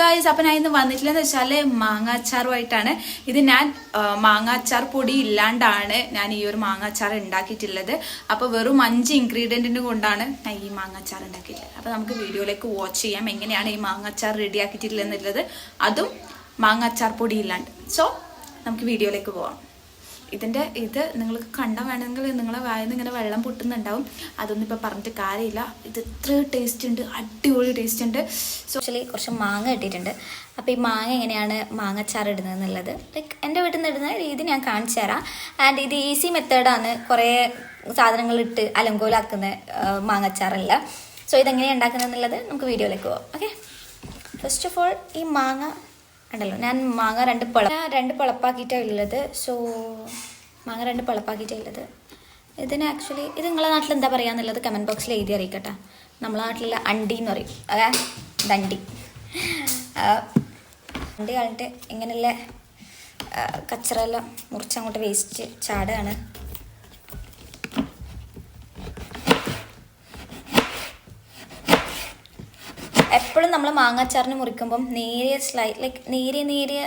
Guys അപ്പൊ ഞാൻ ഇന്ന് വന്നിട്ടില്ലെന്ന് വെച്ചാൽ മാങ്ങാച്ചാറുമായിട്ടാണ്. ഇത് ഞാൻ മാങ്ങാച്ചാർ പൊടി ഇല്ലാണ്ടാണ് ഞാൻ ഈ ഒരു മാങ്ങാച്ചാർ ഉണ്ടാക്കിയിട്ടുള്ളത്. അപ്പൊ വെറും അഞ്ച് ഇൻഗ്രീഡിയന്റിന് കൊണ്ടാണ് ഞാൻ ഈ മാങ്ങാച്ചാർ ഉണ്ടാക്കിയിട്ടുള്ളത്. അപ്പൊ നമുക്ക് വീഡിയോയിലേക്ക് വാച്ച് ചെയ്യാം. എങ്ങനെയാണ് ഈ മാങ്ങാച്ചാർ റെഡി ആക്കിയിട്ടില്ലെന്നുള്ളത് അതും മാങ്ങാച്ചാർ പൊടി ഇല്ലാണ്ട്. സോ നമുക്ക് വീഡിയോയിലേക്ക് പോവാം. ഇതിന്റെ ഇത് നിങ്ങൾക്ക് കണ്ട വേണമെങ്കിൽ നിങ്ങളെ വായന്ന് ഇങ്ങനെ വെള്ളം പൊട്ടുന്നുണ്ടാവും. അതൊന്നും ഇപ്പൊ പറഞ്ഞിട്ട് കാര്യമില്ല. ഇത് ഇത്ര ടേസ്റ്റ് ഉണ്ട്. അടിപൊളി ടേസ്റ്റ് ഉണ്ട്. സോഷ്യലി കുറച്ച് മാങ്ങ ഇട്ടിട്ടുണ്ട്. അപ്പോൾ ഈ മാങ്ങ എങ്ങനെയാണ് മാങ്ങച്ചാർ ഇടുന്നത് എന്നുള്ളത് ലൈക്ക് എന്റെ വീട്ടിൽ നിന്ന് ഇടുന്ന രീതി ഞാൻ കാണിച്ചു തരാം. ആൻഡ് ഇത് ഈസി മെത്തേഡാണ് കുറേ സാധനങ്ങൾ ഇട്ട് അലങ്കോലാക്കുന്ന മാങ്ങച്ചാറല്ല. സോ ഇതെങ്ങനെയാണ് ഉണ്ടാക്കുന്നത് എന്നുള്ളത് നമുക്ക് വീഡിയോയിലേക്ക് പോകാം ഓക്കെ ഫസ്റ്റ് ഓഫ് ഓൾ ഈ മാങ്ങ ഉണ്ടല്ലോ ഞാൻ മാങ്ങ രണ്ട് പള രണ്ട് പളപ്പാക്കിയിട്ടാണ് ഉള്ളത്. സോ മാങ്ങ രണ്ട് പളപ്പാക്കിയിട്ടാണ് ഉള്ളത്. ഇതിന് ആക്ച്വലി ഇത് നിങ്ങളെ നാട്ടിൽ എന്താ പറയുക എന്നുള്ളത് കമന്റ് ബോക്സിൽ എഴുതി അറിയിക്കട്ടെ. നമ്മളെ നാട്ടിലുള്ള അണ്ടി എന്ന് പറയും. അതാ ദണ്ടി അണ്ടി കളഞ്ഞിട്ട് ഇങ്ങനെയുള്ള കച്ചറെല്ലാം മുറിച്ചങ്ങോട്ട് വേസ്റ്റ് ചാടുകയാണ് എപ്പോഴും നമ്മൾ മാങ്ങാച്ചാറിന് മുറിക്കുമ്പം നേരിയ സ്ലൈ ലൈക്ക് നേരിയ നേരിയ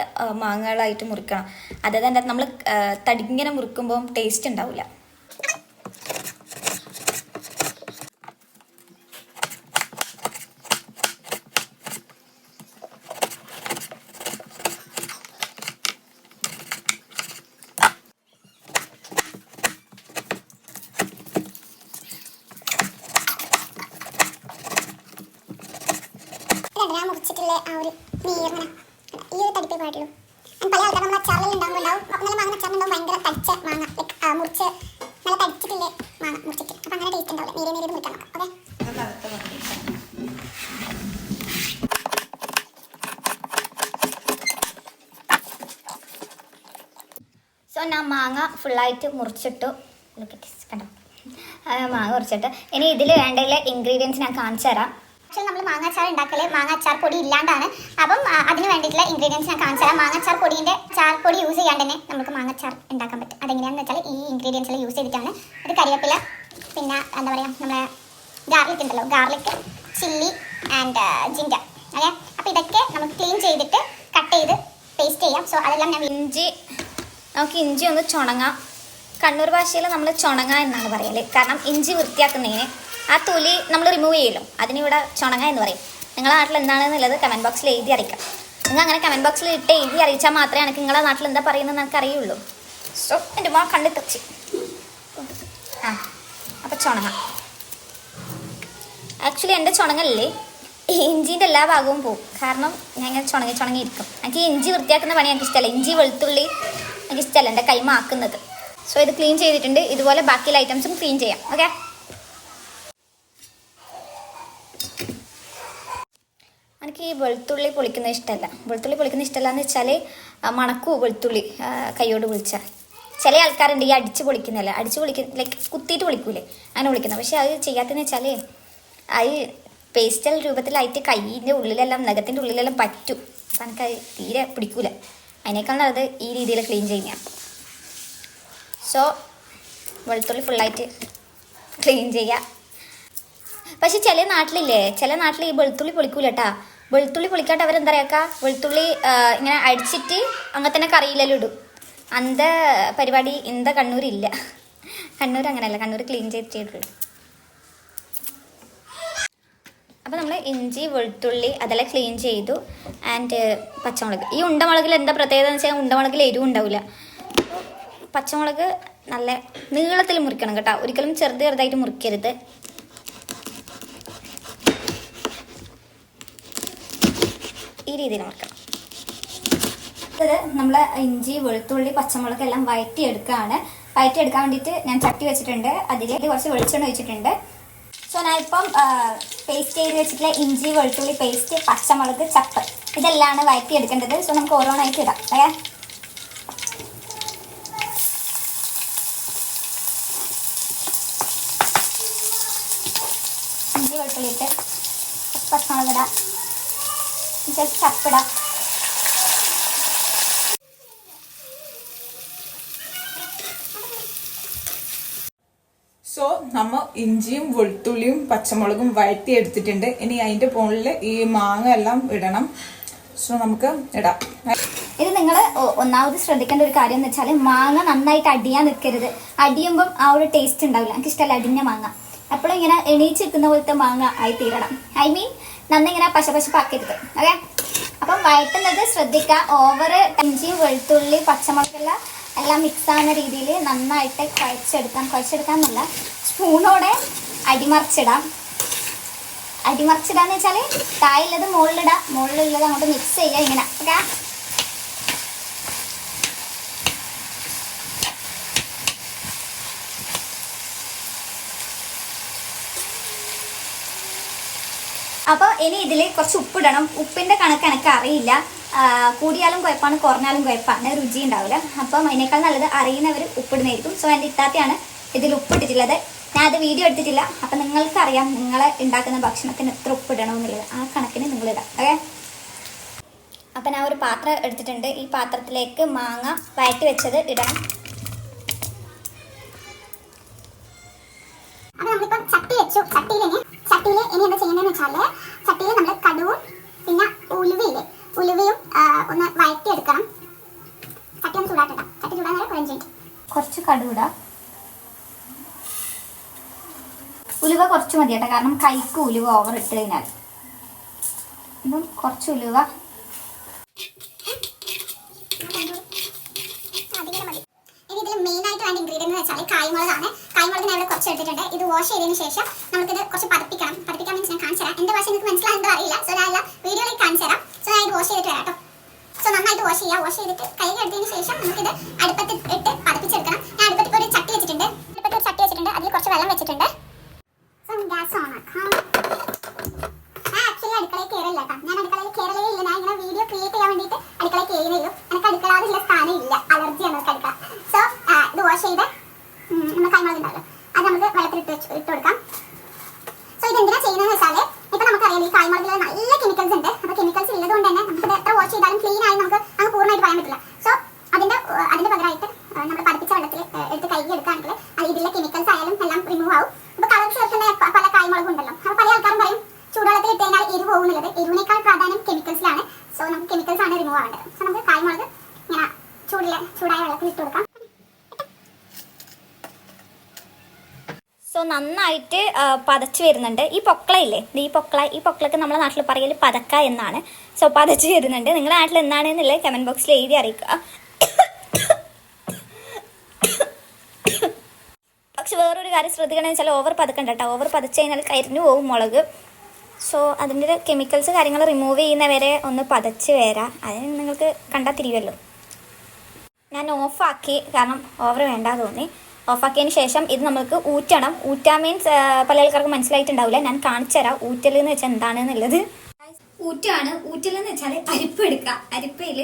മാങ്ങകളായിട്ട് മുറിക്കണം. അതായത് നമ്മൾ തടിങ്ങനെ മുറിക്കുമ്പം ടേസ്റ്റ് ഉണ്ടാവില്ല ആ ഒരു നീർങ്ങനെ ഈ ഒരു തടിപ്പേ പാടുള്ളൂ പല ആൾക്കാർ നമ്മൾ അച്ചാറിൽ ഉണ്ടാകുമ്പോൾ ഉണ്ടാവും. നല്ല മാങ്ങ അച്ചാറിനുണ്ടാവും ഭയങ്കര തടിച്ച മാങ്ങ. ലൈക്ക് മുറിച്ച് നല്ല തടിച്ചിട്ടില്ലേ മാങ്ങ മുറിച്ചിട്ട്. അപ്പം അങ്ങനെ ടേസ്റ്റ് ഉണ്ടാവില്ല. നേരെ നേരെ മുറിക്കണം ഓക്കെ സോ ഞാൻ മാങ്ങ ഫുള്ളായിട്ട് മുറിച്ചിട്ടു. കണ്ടോ? മാങ്ങ മുറിച്ചിട്ട്. ഇനി ഇതിൽ വേണ്ട ഇൻഗ്രീഡിയൻസ് ഞാൻ കാണിച്ചു തരാം ആക്ച്വലി നമ്മൾ മാങ്ങാച്ചാർ ഉണ്ടാക്കൽ. മാങ്ങാച്ചാർ പൊടി ഇല്ലാണ്ടാണ്. അപ്പം അതിന് വേണ്ടിയിട്ടുള്ള ഇൻഗ്രീഡിയൻസ് ഞാൻ കാണിച്ചു തരാം. മാങ്ങ അച്ചാർ പൊടിയുടെ ചാർ പൊടി യൂസ് ചെയ്യാണ്ട് തന്നെ നമുക്ക് മാങ്ങാച്ചാർ ഉണ്ടാക്കാൻ പറ്റും. അതെങ്ങനെയാണെന്ന് വെച്ചാൽ ഈ ഇൻഗ്രീഡിയൻസ് എല്ലാം യൂസ് ചെയ്തിട്ടാണ്. ഇത് കരിവേപ്പില പിന്നെ എന്താ പറയുക നമ്മളെ ഗാർലിക് ഉണ്ടല്ലോ. ഗാർലിക് ചില്ലി ആൻഡ് ജിഞ്ചർ അതെ അപ്പോൾ ഇതൊക്കെ നമുക്ക് ക്ലീൻ ചെയ്തിട്ട് കട്ട് ചെയ്ത് പേസ്റ്റ് ചെയ്യാം. സോ അതെല്ലാം ഞാൻ ഇഞ്ചി. നമുക്ക് ഇഞ്ചി ഒന്ന് ചുണങ്ങാം. കണ്ണൂർ ഭാഷയിൽ നമ്മൾ ചുണങ്ങ എന്നാണ് പറയൽ. കാരണം ഇഞ്ചി വൃത്തിയാക്കുന്നതിന് ആ തൊലി നമ്മൾ റിമൂവ് ചെയ്യുമല്ലോ അതിനിവിടെ ചുണങ്ങ എന്ന് പറയും. നിങ്ങളുടെ നാട്ടിൽ എന്താണെന്നുള്ളത് കമന്റ് ബോക്സിൽ എഴുതി അറിയിക്കാം. നിങ്ങൾ അങ്ങനെ കമന്റ് ബോക്സിൽ ഇട്ട് എഴുതി അറിയിച്ചാൽ മാത്രമേ എനിക്ക് നിങ്ങളുടെ നാട്ടിൽ എന്താ പറയുന്നത് എനിക്ക് അറിയുള്ളൂ. സോ എന്റെ മോൻ കണ്ടു തച്ച് ആ അപ്പോൾ ചുണങ്ങ. ആക്ച്വലി എന്റെ ചുണങ്ങല്ലേ? ഇഞ്ചിന്റെ എല്ലാ ഭാഗവും പോകും കാരണം ഞാൻ ഇങ്ങനെ ചുണങ്ങി ചുണങ്ങി ഇരിക്കും. എനിക്ക് ഇഞ്ചി വൃത്തിയാക്കുന്ന പണി എനിക്ക് ഇഷ്ടമല്ല. ഇഞ്ചി വെളുത്തുള്ളി എനിക്ക് ഇഷ്ടമല്ല. എന്റെ കൈമാക്കുന്നത് സോ ഇത് ക്ലീൻ ചെയ്തിട്ടുണ്ട്. ഇതുപോലെ ബാക്കിയുള്ള ഐറ്റംസും ക്ലീൻ ചെയ്യാം. ഓക്കെ എനിക്ക് ഈ വെളുത്തുള്ളി പൊളിക്കുന്നത് ഇഷ്ടമല്ല. വെളുത്തുള്ളി പൊളിക്കുന്നത് ഇഷ്ടമല്ല എന്ന് വെച്ചാൽ മണക്കൂ വെളുത്തുള്ളി കൈയോട് പൊളിച്ചാൽ ചില ആൾക്കാരുണ്ട് ഈ അടിച്ച് പൊളിക്കുന്നതല്ല അടിച്ച് പൊളിക്കുന്ന ലൈക്ക് കുത്തിയിട്ട് പൊളിക്കൂലേ? അങ്ങനെ പൊളിക്കുന്നത് പക്ഷെ അത് ചെയ്യാത്തതെന്ന് വെച്ചാൽ അത് പേസ്റ്റൽ രൂപത്തിലായിട്ട് കൈയിന്റെ ഉള്ളിലെല്ലാം നഖത്തിന്റെ ഉള്ളിലെല്ലാം പറ്റും. അപ്പം എനിക്ക് അത് തീരെ പിടിക്കൂല. അതിനേക്കാളും അത് ഈ രീതിയിൽ ക്ലീൻ ചെയ്യുന്ന സോ വെളുത്തുള്ളി ഫുള്ളായിട്ട് ക്ലീൻ ചെയ്യുക പക്ഷെ ചില നാട്ടിലില്ലേ ചില നാട്ടിൽ ഈ വെളുത്തുള്ളി പൊളിക്കൂല കേട്ടാ വെളുത്തുള്ളി പൊളിക്കാട്ട് അവരെന്താ പറയുക വെളുത്തുള്ളി ഇങ്ങനെ അടിച്ചിട്ട് അങ്ങനെ തന്നെ കറിയിലെല്ലാം ഇടും. അന്ത പരിപാടി ഇന്ത കണ്ണൂരില്ല. കണ്ണൂർ അങ്ങനെയല്ല കണ്ണൂർ ക്ലീൻ ചെയ്തിട്ടുള്ളൂ അപ്പോൾ നമ്മൾ ഇഞ്ചി വെളുത്തുള്ളി അതെല്ലാം ക്ലീൻ ചെയ്തു. ആൻഡ് പച്ചമുളക്. ഈ ഉണ്ടമുളകിൽ എന്താ പ്രത്യേകത എന്ന് വെച്ചാൽ ഉണ്ടമുളകിൽ എരിവ് ഉണ്ടാവില്ല പച്ചമുളക് നല്ല നീളത്തിൽ മുറിക്കണം കേട്ടോ. ഒരിക്കലും ചെറുത് ചെറുതായിട്ട് മുറിക്കരുത്. ഈ രീതിയിൽ മുറിക്കണം. ഇത് നമ്മൾ ഇഞ്ചി വെളുത്തുള്ളി പച്ചമുളക് എല്ലാം വയറ്റിയെടുക്കുകയാണ് എടുക്കാൻ വേണ്ടിയിട്ട് ഞാൻ ചട്ടി വെച്ചിട്ടുണ്ട്. അതിലേക്ക് കുറച്ച് വെളിച്ചെണ്ണ വെച്ചിട്ടുണ്ട് സോ ഞാൻ ഇപ്പം പേസ്റ്റ് ചെയ്ത് വെച്ചിട്ടുള്ള ഇഞ്ചി വെളുത്തുള്ളി പേസ്റ്റ് പച്ചമുളക് ചപ്പ് ഇതെല്ലാമാണ് വഴറ്റി എടുക്കേണ്ടത് സോ നമുക്ക് ഓരോന്നായിട്ട് ഇടാം. ഓക്കെ? ഇഞ്ചി വെളുത്തുള്ളി ഇട്ട് പച്ചമുളക് ഇടാം. ജസ്റ്റ് ചപ്പിടാം സോ നമ്മൾ ഇഞ്ചിയും വെളുത്തുള്ളിയും പച്ചമുളകും വഴറ്റി എടുത്തിട്ടുണ്ട് ഇനി അതിന്റെ മുകളിൽ ഈ മാങ്ങ എല്ലാം ഇടണം. സോ നമുക്ക് ഇടാം. ഇത് നിങ്ങൾ ഒന്നാമത് ശ്രദ്ധിക്കേണ്ട ഒരു കാര്യം എന്ന് വെച്ചാൽ മാങ്ങ നന്നായിട്ട് അടിയാൻ നിൽക്കരുത്. അടിയുമ്പം ആ ഒരു ടേസ്റ്റ് ഉണ്ടാവില്ല. എനിക്ക് ഇഷ്ടമല്ല അടിഞ്ഞ മാങ്ങ. എപ്പോഴും ഇങ്ങനെ എണീച്ച് നിൽക്കുന്ന പോലത്തെ മാങ്ങ ആയി തീരണം. ഐ മീൻ നന്ന പശ പശ പശപ്പാക്കരുത് ഓക്കെ? അപ്പം വഴറ്റുന്നത് ശ്രദ്ധിക്കുക. ഓവർ ഇഞ്ചിയും വെളുത്തുള്ളി പച്ചമുളകെല്ലാം എല്ലാം മിക്സ് ആവുന്ന രീതിയിൽ നന്നായിട്ട് കുഴച്ചെടുക്കാം. കുഴച്ചെടുക്കാൻ നല്ല സ്പൂണോടെ അടിമറിച്ചിടാം. അടിമറിച്ചിടാന്ന് വെച്ചാൽ തായുള്ളത് മുകളിലിടാം. മുകളിലുള്ളത് അങ്ങോട്ട് മിക്സ് ചെയ്യുക ഇങ്ങനെ. ഓക്കെ? അപ്പോൾ ഇനി ഇതിൽ കുറച്ച് ഉപ്പിടണം. ഉപ്പിന്റെ കണക്ക് എനിക്ക് അറിയില്ല. കൂടിയാലും കുഴപ്പമാണ് കുറഞ്ഞാലും കുഴപ്പമാണ് രുചി ഉണ്ടാവില്ല അപ്പം അതിനേക്കാൾ നല്ലത് അറിയുന്നവർ ഉപ്പിടുന്നതായിരിക്കും. സോ എന്റെ ഇത്താത്തയാണ് ഇതിൽ ഉപ്പിട്ടിട്ടുള്ളത്. ഞാൻ അത് വീഡിയോ എടുത്തിട്ടില്ല. അപ്പം നിങ്ങൾക്കറിയാം നിങ്ങൾ ഉണ്ടാക്കുന്ന ഭക്ഷണത്തിന് എത്ര ഉപ്പിടണമെന്നുള്ളത് ആ കണക്കിന് നിങ്ങൾ ഇടാം ഓക്കെ? അപ്പം ഞാൻ ഒരു പാത്രം എടുത്തിട്ടുണ്ട്. ഈ പാത്രത്തിലേക്ക് മാങ്ങ വയറ്റി വെച്ചത് ഇടണം. ചട്ടി വെച്ചു. ചട്ടിയിൽ ഇനി ചട്ടിയിൽ ഇനി എന്താ ചെയ്യുന്നതെന്ന് വെച്ചാൽ ചട്ടിയിൽ നമ്മൾ കടുവും പിന്നെ ഉലുവയില്ലേ? ഉലുവയും ഒന്ന് വഴറ്റിയെടുക്കണം. ചട്ടി ഒന്ന് ചൂടാക്കണ്ട. ചട്ടി ചൂടാൻ നേരം പതിനഞ്ച് മിനിറ്റ്. കുറച്ച് കടുവിടാം ഉലുവ കുറച്ച് മതി കേട്ടോ കാരണം കൈക്ക് ഉലുവ ഓവർ ഇട്ട് കഴിഞ്ഞാൽ അപ്പം കുറച്ച് ഉലുവ അധികം മതി ഇനി ഇതിൽ മെയിൻ ആയിട്ട് വേണ്ട ഇൻഗ്രീഡിയൻ എന്ന് വെച്ചാൽ കായ്മുളകാണ് കായ്മുളക് ഞാൻ ഇവിടെ കുറച്ച് എടുത്തിട്ടുണ്ട് ഇത് വാഷ് ചെയ്തതിന് ശേഷം നമുക്കിത് കുറച്ച് പതിപ്പിക്കണം. പതിപ്പിക്കാൻ മീൻസ് ഞാൻ കാണിച്ചു തരാം എന്റെ ഭാഷ നിങ്ങൾക്ക് മനസ്സിലാകുന്നതോ അറിയില്ല. സോ ഞാൻ വീഡിയോയിലേക്ക് കാണിച്ചു തരാം സോ ഞാൻ ഇത് വാഷ് ചെയ്തിട്ട് വരാം കേട്ടോ സോ നന്നായിട്ട് വാഷ് ചെയ്യുക വാഷ് ചെയ്തിട്ട് കൈ എടുത്തതിന് ശേഷം നമുക്കിത് അടുപ്പത്തിൽ ഇട്ട് പതിപ്പിച്ചെടുക്കണം. ഞാൻ അടുപ്പത്തിൽ ഒരു ചട്ടി വെച്ചിട്ടുണ്ട്. അടുപ്പത്തിൽ ഒരു ചട്ടി വെച്ചിട്ടുണ്ട്. അതിൽ കുറച്ച് വെള്ളം വെച്ചിട്ടുണ്ട്. സോ ഗ്യാസ് ഞാൻ അടുക്കളയിൽ കയറില്ല കേട്ടോ. ഞാൻ അടുക്കളയിൽ കയറലേ ഇല്ല. ഞാൻ ഇങ്ങനെ വീഡിയോ ക്രിയേറ്റ് ചെയ്യാൻ വേണ്ടിയിട്ട് അടുക്കളയിൽ കയറിയേ ഉള്ളൂ എനിക്ക് അടുക്കളാതില്ല സ്ഥാനം ഇല്ല അലർജിയാണ് എനിക്ക് അടുക്കള സോ ഇത് വാഷ് ചെയ്ത് ഉം, നമ്മൾ കൈമുളക് ഉണ്ടാവല്ലോ അത് നമുക്ക് വെള്ളത്തിൽ ഇട്ട് വെച്ച് ഇട്ട് കൊടുക്കാം സോ ഇത് എന്തിനാ ചെയ്യുന്നതെന്ന് വെച്ചാൽ ഇപ്പൊ നമുക്കറിയാം ഈ കായ്മുളകിൽ നല്ല കെമിക്കൽസ് ഉണ്ട് അപ്പൊ കെമിക്കൽസ് ഉള്ളത് കൊണ്ട് തന്നെ നമുക്ക് എത്ര വാഷ് ചെയ്താലും ക്ലീൻ ആയി നമുക്ക് അങ്ങ് പൂർണമായിട്ട് പറയാൻ പറ്റില്ല സോ അതിന്റെ ഏർ, അതിന്റെ പകരമായിട്ട് നമ്മൾ പതിപ്പിച്ച വെള്ളത്തിൽ ഏർ, എടുത്ത് കഴുകി എടുക്കുകയാണെങ്കിൽ അത് ഇതിലെ കെമിക്കൽസ് ആയാലും എല്ലാം റിമൂവ് ആവും ഇപ്പൊ കളർ ചേർക്കുന്ന പ- പല കായ്മുളകും ഉണ്ടല്ലോ അപ്പൊ പല ആൾക്കാരും പറയും ചൂടുവെള്ളത്തിൽ ഇട്ട് കഴിഞ്ഞാൽ എരിവ് പോകുന്നുള്ളത് എരിവിനേക്കാൾ പ്രാധാന്യം കെമിക്കൽസിലാണ് സോ നമുക്ക് കെമിക്കൽസ് ആണ് റിമൂവ് ആവേണ്ടത് സോ നമുക്ക് കായ്മുളക് ഇങ്ങനെ ചൂടിലെ ചൂടായ വെള്ളത്തിൽ ഇട്ട് കൊടുക്കാം സോ നന്നായിട്ട് പതച്ച് വരുന്നുണ്ട്. ഈ പൊക്കളയില്ലേ? ഈ പൊക്കള ഈ പൊക്കളക്ക് നമ്മുടെ നാട്ടിൽ പറയൽ പതക്ക എന്നാണ്. സോ പതച്ച് വരുന്നുണ്ട്. നിങ്ങളുടെ നാട്ടിൽ എന്താണെന്നുള്ളത് കമന്റ് ബോക്സിൽ എഴുതി അറിയിക്കുക. പക്ഷെ വേറൊരു കാര്യം ശ്രദ്ധിക്കണമെന്ന് വെച്ചാൽ ഓവർ പതക്കണ്ട കേട്ടോ ഓവർ പതച്ച് കഴിഞ്ഞാൽ കരിഞ്ഞു പോകും മുളക്. സോ അതിന്റെ കെമിക്കൽസ് കാര്യങ്ങൾ റിമൂവ് ചെയ്യുന്നവരെ ഒന്ന് പതച്ച് വരാം. അതിന് നിങ്ങൾക്ക് കണ്ടാൽ തിരിയുമല്ലോ ഞാൻ ഓഫാക്കി കാരണം ഓവർ വേണ്ട തോന്നി. ഓഫാക്കിയതിന് ശേഷം ഇത് നമുക്ക് ഊറ്റണം. ഊറ്റാൻ മീൻസ് പല ആൾക്കാർക്ക് മനസ്സിലായിട്ടുണ്ടാവില്ല. ഞാൻ കാണിച്ചു തരാം. ഊറ്റൽ എന്ന് വെച്ചാൽ എന്താണെന്നുള്ളത്. ഊറ്റാണ്. ഊറ്റൽ എന്ന് വെച്ചാൽ അരിപ്പ് എടുക്കുക. അരിപ്പയിൽ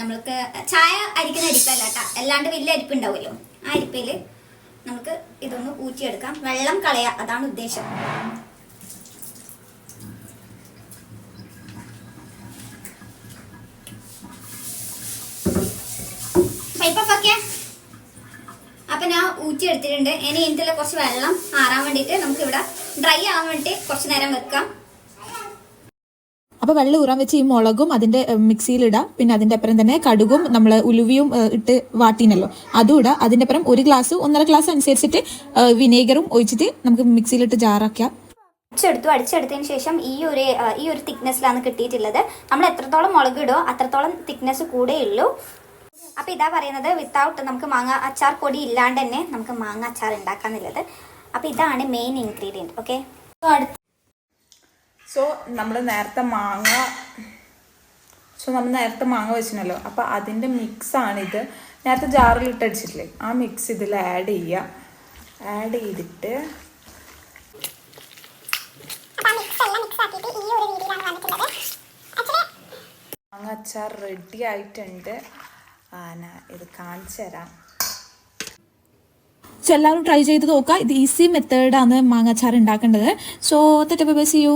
നമ്മൾക്ക് ചായ അരിക്കുന്ന അരിപ്പല്ല കേട്ടോ. അല്ലാണ്ട് വലിയ അരിപ്പ് ഉണ്ടാവുമല്ലോ ആ അരിപ്പയിൽ നമുക്ക് ഇതൊന്ന് ഊറ്റിയെടുക്കാം. വെള്ളം കളയുക. അതാണ് ഉദ്ദേശം. പൈപ്പ് ഓഫ് ആക്കിയാ അപ്പൊ ഞാൻ ഊറ്റി എടുത്തിട്ടുണ്ട് ഇനി ഇതിലെ കുറച്ച് വെള്ളം ആറാൻ വേണ്ടിട്ട് നമുക്ക് ഇവിടെ ഡ്രൈ ആവാൻ വേണ്ടി കുറച്ച് നേരം വെക്കാം. അപ്പോൾ വെള്ളം ഊറാൻ വെച്ച് ഈ മുളകും അതിന്റെ മിക്സിയിലിടാം പിന്നെ അതിന്റെ അപ്പുറം തന്നെ കടുകും നമ്മൾ ഉലുവിയും ഇട്ട് വാട്ടിനല്ലോ. അതും ഇടാം. അതിന്റെ അപ്പുറം ഒരു ഗ്ലാസ് ഒന്നര ഗ്ലാസ് അനുസരിച്ചിട്ട് വിനേഗറും ഒഴിച്ചിട്ട് നമുക്ക് മിക്സിയിലിട്ട് ജാറാക്കാം അടിച്ചെടുത്തു. അടിച്ചെടുത്തതിന് ശേഷം ഈ ഒരു ഈ ഒരു തിക്നെസ്സിലാണ് കിട്ടിയിട്ടുള്ളത്. നമ്മൾ എത്രത്തോളം മുളക് ഇടുമോ അത്രത്തോളം തിക്നെസ് കൂടെയുള്ളൂ ഉള്ളൂ. അപ്പൊ ഇതാ പറയുന്നത് വിത്തൗട്ട് നമുക്ക് മാങ്ങ അച്ചാർ പൊടി ഇല്ലാണ്ട് തന്നെ നമുക്ക് മാങ്ങ അച്ചാർ ഉണ്ടാക്കാന്നുള്ളത്. അപ്പൊ ഇതാണ് മെയിൻ ഇൻഗ്രീഡിയന്റ് ഓക്കെ അടുത്ത സോ നമ്മൾ നേരത്തെ മാങ്ങ സോ നമ്മൾ നേരത്തെ മാങ്ങ വെച്ചിനല്ലോ അപ്പോൾ അതിന്റെ മിക്സാണിത് നേരത്തെ ജാറിൽ ഇട്ട് അടിച്ചിട്ടില്ലേ ആ മിക്സ് ഇതിൽ ആഡ് ചെയ്യുക ആഡ് ചെയ്തിട്ട് അപ്പൊ മിക്സ് എല്ലാം മിക്സ് ആക്കിയിട്ട് ഈ രീതിയിലാണ് വന്നിട്ടുള്ളത് ആക്ച്വലി മാങ്ങ അച്ചാർ റെഡി ആയിട്ടുണ്ട്. ഞാൻ ഇത് കാണിച്ചു തരാം. സോ എല്ലാവരും ട്രൈ ചെയ്ത് നോക്കുക. ഇത് ഈസി മെത്തേഡാണ് മാങ്ങാച്ചാർ ഉണ്ടാക്കേണ്ടത്. സോ തെറ്റ് ബൈ സി യു